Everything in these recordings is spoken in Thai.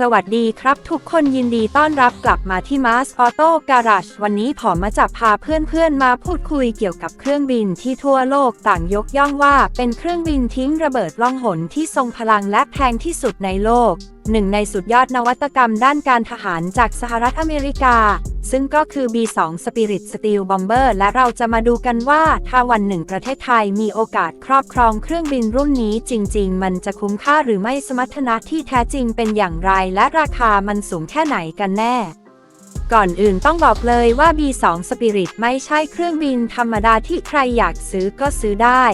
สวัสดีครับทุกคนยินดีต้อนรับกลับมาที่ Mars Auto Garage วันนี้ผมมาจับพาเพื่อนๆมาพูดคุยเกี่ยวกับเครื่องบินที่ทั่วโลกต่างยกย่องว่า เป็นเครื่องบินทิ้งระเบิดล่องหนที่ทรงพลังและแพงที่สุดในโลกหนึ่งในสุดยอดนวัตกรรมด้านการทหารจากสหรัฐอเมริกา ซึ่งก็คือ B2 Spirit Steel Bomber และเราจะมาดูกันว่า ถ้าวันหนึ่งประเทศไทยมีโอกาสครอบครองเครื่องบินรุ่นนี้จริง ๆ มันจะคุ้มค่าหรือไม่สมรรถนะที่แท้จริงเป็นอย่างไร และราคามันสูงแค่ไหนกันแน่ก่อนอื่นต้องบอกเลยว่า B2 Spirit ไม่ใช่เครื่องบินธรรมดาที่ใครอยากซื้อก็ซื้อได้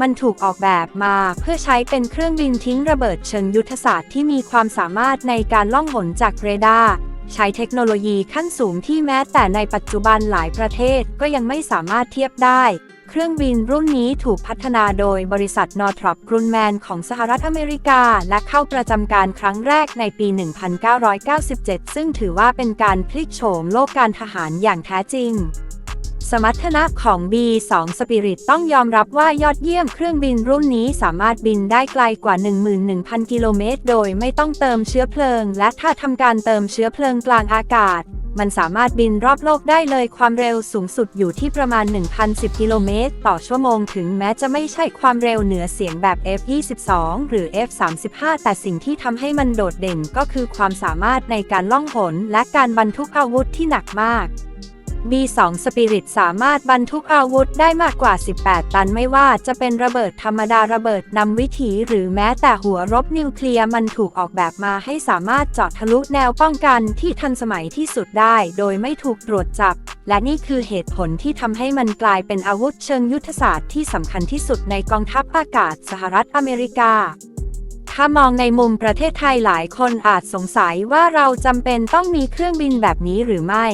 มันถูกออกแบบมาเพื่อใช้เป็นเครื่องบินทิ้งระเบิดเชิงยุทธศาสตร์ที่มีความสามารถในการล่องหนจากเรดาร์ ใช้เทคโนโลยีขั้นสูงที่แม้แต่ในปัจจุบันหลายประเทศก็ยังไม่สามารถเทียบได้ เครื่องบินรุ่นนี้ถูกพัฒนาโดยบริษัทนอร์ทรอปกรุนแมนของสหรัฐอเมริกา และเข้าประจำการครั้งแรกในปี 1997 ซึ่งถือว่าเป็นการพลิกโฉมโลกการทหารอย่างแท้จริง สมรรถนะของ B2 Spirit ต้องยอมรับว่ายอดเยี่ยมเครื่องบินรุ่นนี้สามารถบินได้ไกลกว่า 11,000 กิโลเมตร โดยไม่ต้องเติมเชื้อเพลิง และถ้าทำการเติมเชื้อเพลิงกลางอากาศ มันสามารถบินรอบโลกได้เลยความเร็วสูงสุดอยู่ที่ประมาณ 1,010 กิโลเมตร ต่อชั่วโมงถึงแม้จะไม่ใช่ความเร็วเหนือเสียงแบบ F22 หรือ F35 แต่สิ่งที่ทำให้มันโดดเด่นก็คือความสามารถในการล่องหนและการบรรทุกอาวุธที่หนักมาก B2 Spirit สามารถบรรทุกอาวุธได้มากกว่า 18 ตันไม่ว่าจะเป็นระเบิดธรรมดาระเบิดนำวิถีหรือแม้แต่หัวรบนิวเคลียร์มันถูกออกแบบมาให้สามารถเจาะทะลุแนวป้องกันที่ทันสมัยที่สุดได้ โดยไม่ถูกตรวจจับ และนี่คือเหตุผลที่ทำให้มันกลายเป็นอาวุธเชิงยุทธศาสตร์ที่สำคัญที่สุดในกองทัพอากาศสหรัฐอเมริกาถ้ามองในมุมประเทศไทยหลายคนอาจสงสัยว่าเราจำเป็นต้องมีเครื่องบินแบบนี้หรือไม่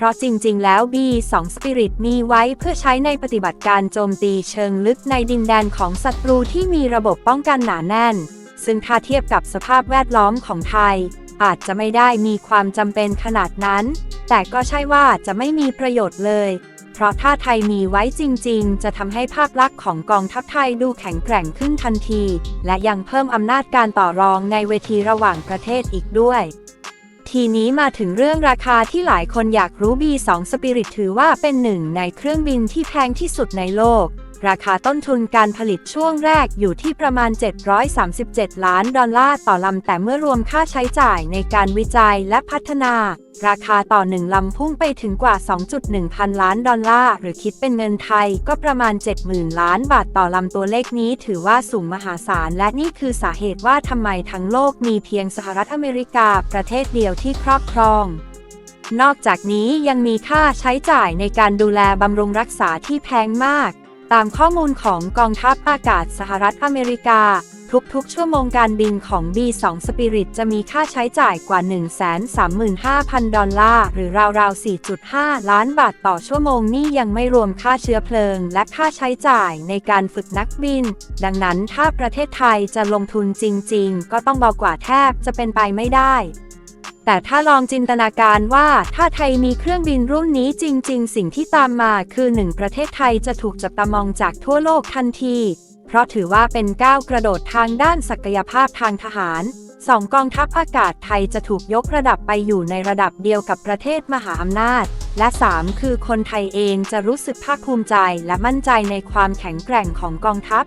เพราะจริงๆ แล้ว B2 Spirit มีไว้เพื่อใช้ในปฏิบัติการโจมตีเชิงลึกในดินแดนของศัตรูที่มีระบบป้องกันหนาแน่น ซึ่งถ้าเทียบกับสภาพแวดล้อมของไทย อาจจะไม่ได้มีความจำเป็นขนาดนั้น แต่ก็ใช่ว่าจะไม่มีประโยชน์เลย เพราะถ้าไทยมีไว้จริง ๆ จะทำให้ภาพลักษณ์ของกองทัพไทยดูแข็งแกร่งขึ้นทันที และยังเพิ่มอำนาจการต่อรองในเวทีระหว่างประเทศอีกด้วย ทีนี้มาถึงเรื่องราคาที่หลายคนอยากรู้ B2 Spirit ถือว่าเป็นหนึ่งในเครื่องบินที่แพงที่สุดในโลก ราคาต้นทุนการผลิตช่วงแรกอยู่ที่ประมาณ 737 ล้านดอลลาร์ต่อลำแต่เมื่อรวมค่าใช้จ่ายในการวิจัยและพัฒนา ราคาต่อหนึ่งลำพุ่งไปถึงกว่า 2.1 พันล้านดอลลาร์ หรือคิดเป็นเงินไทยก็ประมาณ 70,000 ล้านบาทต่อลำตัวเลขนี้ถือว่าสูงมหาศาล และนี่คือสาเหตุว่าทำไมทั้งโลกมีเพียงสหรัฐอเมริกาประเทศเดียวที่ครอบครองนอกจากนี้ยังมีค่าใช้จ่ายในการดูแลบำรุงรักษาที่แพงมาก ตามข้อมูลของกองทัพอากาศสหรัฐอเมริกา ทุกๆ ชั่วโมงการบินของ B2 Spirit จะมีค่าใช้จ่ายกว่า 135,000 ดอลลาร์ หรือราวๆ 4.5 ล้านบาทต่อชั่วโมงนี่ยังไม่รวมค่าเชื้อเพลิง และค่าใช้จ่ายในการฝึกนักบิน ดังนั้นถ้าประเทศไทยจะลงทุนจริง ๆ ก็ต้องเบากว่าแทบจะเป็นไปไม่ได้แต่ถ้าลองจินตนาการว่าถ้าไทยมีเครื่องบินรุ่นนี้จริง ๆ สิ่งที่ตามมาคือหนึ่งประเทศไทยจะถูกจับตามองจากทั่วโลกทันที เพราะถือว่าเป็นก้าวกระโดดทางด้านศักยภาพทางทหารสองกองทัพอากาศไทยจะถูกยกระดับไปอยู่ในระดับเดียวกับประเทศมหาอำนาจ และ 3 คือคนไทยเองจะรู้สึกภาคภูมิใจและมั่นใจในความแข็งแกร่งของกองทัพ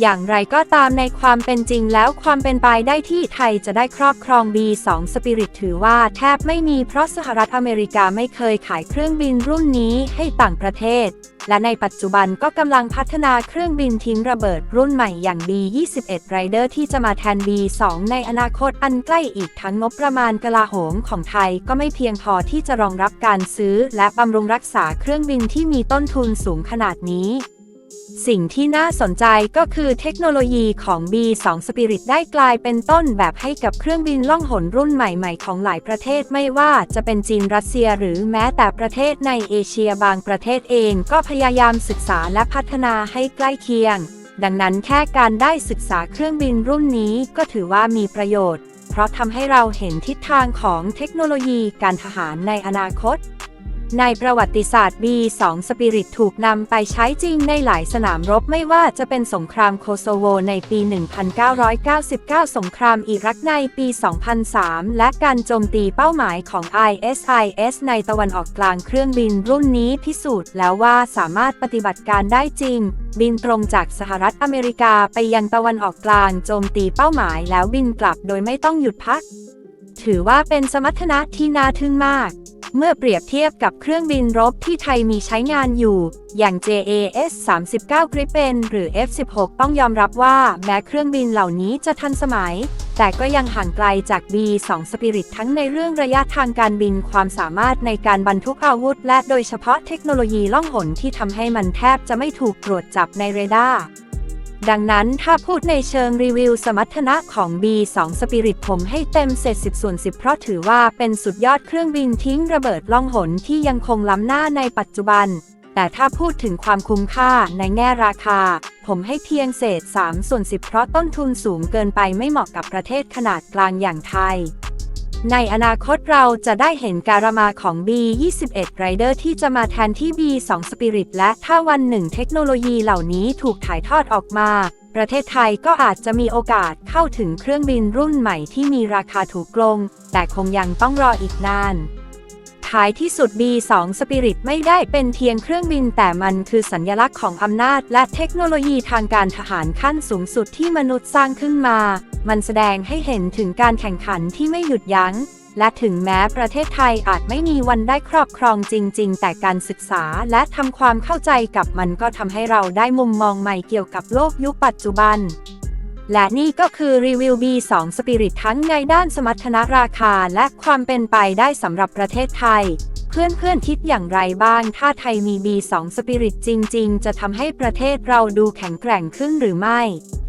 อย่างไรก็ตามในความเป็นจริงแล้วความเป็นไปได้ที่ไทยจะได้ครอบครอง B2 Spirit ถือว่าแทบไม่มีเพราะสหรัฐอเมริกาไม่เคยขายเครื่องบินรุ่นนี้ให้ต่างประเทศ และในปัจจุบันก็กำลังพัฒนาเครื่องบินทิ้งระเบิดรุ่นใหม่อย่าง B21 Rider ที่จะมาแทน B2 ในอนาคตอันใกล้อีกทั้งงบประมาณกลาโหมของไทยก็ไม่เพียงพอที่จะรองรับการซื้อ และบำรุงรักษาเครื่องบินที่มีต้นทุนสูงขนาดนี้ สิ่งที่น่าสนใจก็คือเทคโนโลยีของ B2 Spirit ได้กลายเป็นต้นแบบให้กับเครื่องบินล่องหนรุ่นใหม่ๆ ของหลายประเทศไม่ว่าจะเป็นจีนรัสเซียหรือแม้แต่ประเทศในเอเชียบางประเทศเองก็พยายามศึกษาและพัฒนาให้ใกล้เคียง ดังนั้นแค่การได้ศึกษาเครื่องบินรุ่นนี้ก็ถือว่ามีประโยชน์ เพราะทำให้เราเห็นทิศทางของเทคโนโลยีการทหารในอนาคต ในประวัติศาสตร์ B2 Spirit ถูกนำไปใช้จริงในหลายสนามรบไม่ว่าจะเป็นสงครามโคโซโวในปี 1999 สงครามอิรักในปี 2003 และการโจมตีเป้าหมายของ ISIS ในตะวันออกกลางเครื่องบินรุ่นนี้พิสูจน์แล้วว่าสามารถปฏิบัติการได้จริง บินตรงจากสหรัฐอเมริกาไปยังตะวันออกกลางโจมตีเป้าหมายแล้วบินกลับโดยไม่ต้องหยุดพัก ถือว่าเป็นสมรรถนะที่น่าทึ่งมาก เมื่อเปรียบเทียบกับเครื่องบินรบที่ไทยมีใช้งานอยู่ อย่าง JAS 39 Gripen หรือ F16 ต้องยอมรับว่าแม้เครื่องบินเหล่านี้จะทันสมัย แต่ก็ยังห่างไกลจาก B2 Spirit ทั้งในเรื่องระยะทางการบินความสามารถในการบรรทุกอาวุธ และโดยเฉพาะเทคโนโลยีล่องหนที่ทำให้มันแทบจะไม่ถูกตรวจจับในเรดาร์ ดังนั้นถ้าพูดในเชิงรีวิวสมรรถนะของ B2 Spirit ผมให้เต็มเศษ10ส่วน10 เพราะถือว่าเป็นสุดยอดเครื่องบินทิ้งระเบิดล่องหนที่ยังคงล้ำหน้าในปัจจุบัน แต่ถ้าพูดถึงความคุ้มค่าในแง่ราคา ผมให้เพียงเศษ3ส่วน10 เพราะต้นทุนสูงเกินไปไม่เหมาะกับประเทศขนาดกลางอย่างไทย ในอนาคตเราจะได้เห็นการมาของ B21 Rider ที่จะมาแทนที่ B2 Spirit และถ้าวันหนึ่งเทคโนโลยีเหล่านี้ถูกถ่ายทอดออกมา ประเทศไทยก็อาจจะมีโอกาสเข้าถึงเครื่องบินรุ่นใหม่ที่มีราคาถูกลง แต่คงยังต้องรออีกนาน ท้ายที่สุด B2 Spirit ไม่ได้เป็นเพียงเครื่องบินแต่มันคือสัญลักษณ์ของอำนาจ และเทคโนโลยีทางการทหารขั้นสูงสุดที่มนุษย์สร้างขึ้นมา มันแสดงให้เห็นถึงการแข่งขันที่ไม่หยุดยัง้ง และถึงแม้ประเทศไทยอาจไม่มีวันได้ครอบครองจริง ๆ แต่การศึกษาและทำความเข้าใจกับมันก็ทำให้เราได้มุมมองใหม่เกี่ยวกับโลกยุคปัจจุบัน และนี่ก็คือรีวิว B2 Spirit ทั้งในด้านสมรรถนะราคาและความเป็นไปได้สำหรับประเทศไทย เพื่อนๆคิดอย่างไรบ้าง ถ้าไทยมี B2 Spirit จริง ๆ จะทำให้ประเทศเราดูแข็งแกร่งขึ้นหรือไม่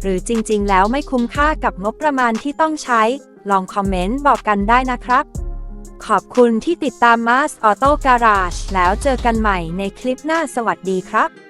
หรือจริง ๆ แล้วไม่คุ้มค่ากับงบประมาณที่ต้องใช้ ลองคอมเมนต์บอกกันได้นะครับ ขอบคุณที่ติดตาม Mars Auto Garage แล้วเจอกันใหม่ในคลิปหน้าสวัสดีครับ